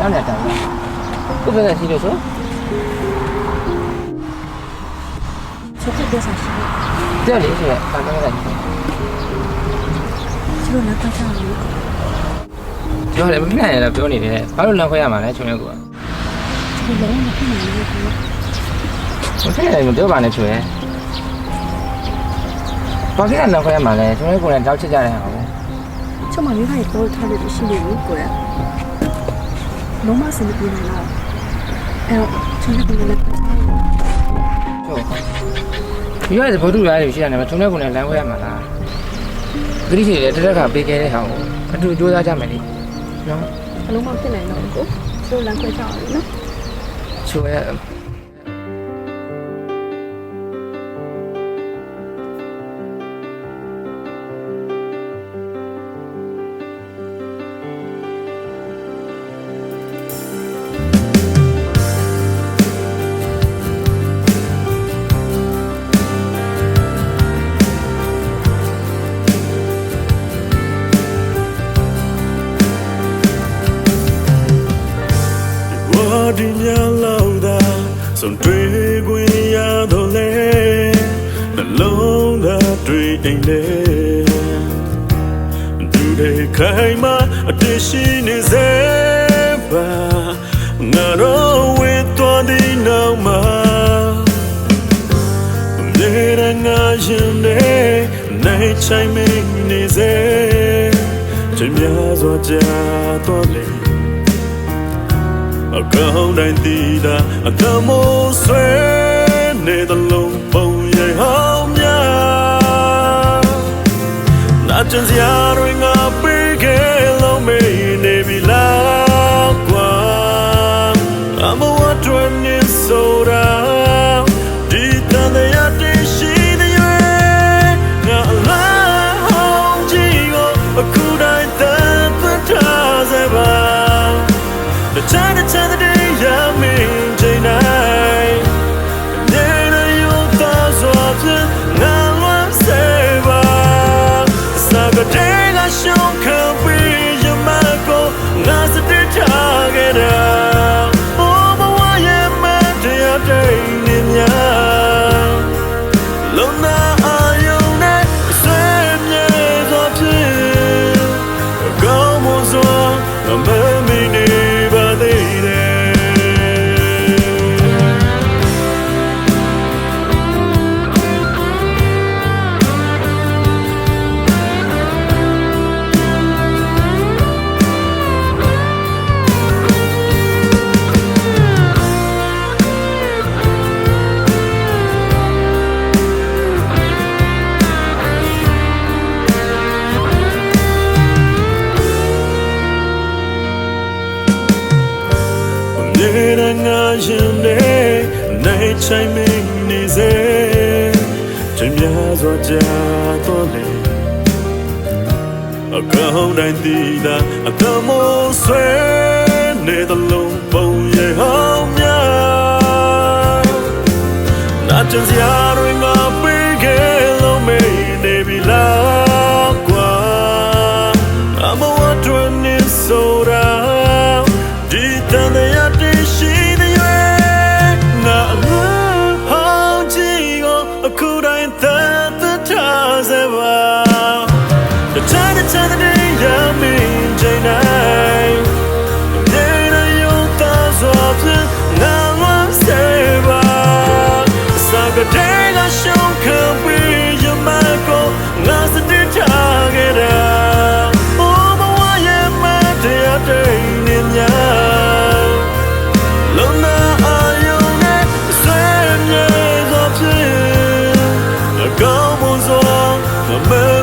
တောင်းတယ်တောင်းတယ်ကိုယ်ပဲရှိလို့ဆိုချက်ချက်ပြောစားရှိတယ်တဲ့လေဆိုရတောင်းတယ်လိုက်ကျလို့လည်းပတ်ချအောင်လို့ပြောတယ်မဖြစ်နိုင်ရတော့ပြောနေတယ်ဘာလို့လမ်းခွဲရမှာလဲချုံရဲကိုကဒီလုံးမဖြစ်နိုင်ဘူးကွာမဖြစ်နိုင်ဘူးပြောပါနဲ့ချုံရဲဘာဖြစ်လမ်းခွဲရမှာလဲချုံရဲကိုလည်းတောက်ချက်ကြတဲ့ဟာကိုချက်မမိခိုင်တော့ထားလို့ရှိနေဘူးကွာ လုံးမစင်ပြနေလားအဲ့တော့ချက်ချက်ပြောလည်းပတ်ချအောင်ချုံပြောရတဲ့ဘောဓုရားတွေရှိရတယ်မချုံရဲကိုလည်းလမ်းခွဲရမှာလားဂရိရှိတယ်တက်တက်ကပေးခဲ့တဲ့ဟာကိုအတူကြိုးစားကြမယ်လေနော်အလုံးမဖြစ်နိုင်တော့ကိုကျလို့လည်းပတ်ချအောင်နော်ချုံရဲ ဒီများလောက်သာဆုံးတွေ့ခွင့်ရတော့လေနှလုံးသားတွေ့အိမ်လေဒူတဲ့ခိုင်မှာအတရှိနေစေပါငါတော့ဝေတော်ဒီနောက်မှာနေရငါရင်နေနိုင်ချိုင်မနေစေချင်များစွာကြာတော့လေ အကောင်းတိုင်းတည်တာအကမိုးဆွဲနေတဲ့လုံးပုံရိပ်ဟောင်းများနာကျင်စရာတွေငါပေးခဲ့လို့မေးနေပြီလားကွာအမဝတ်တွင်နေဆိုတာဒီတန်တဲ့တည်းရှိတဲ့ရွယ်ငါအလားဟောင်းကြီးကိုအခုတိုင်းတန်သထားစေပါ The time to the day I show. နေရငါရင်နေနိုင်ချိုင်မင်းနေစေချင်များစွာကြာတော့လေအကောင်းတိုင်းတည်တာအကမိုးဆွဲ Calmos, ó, amém.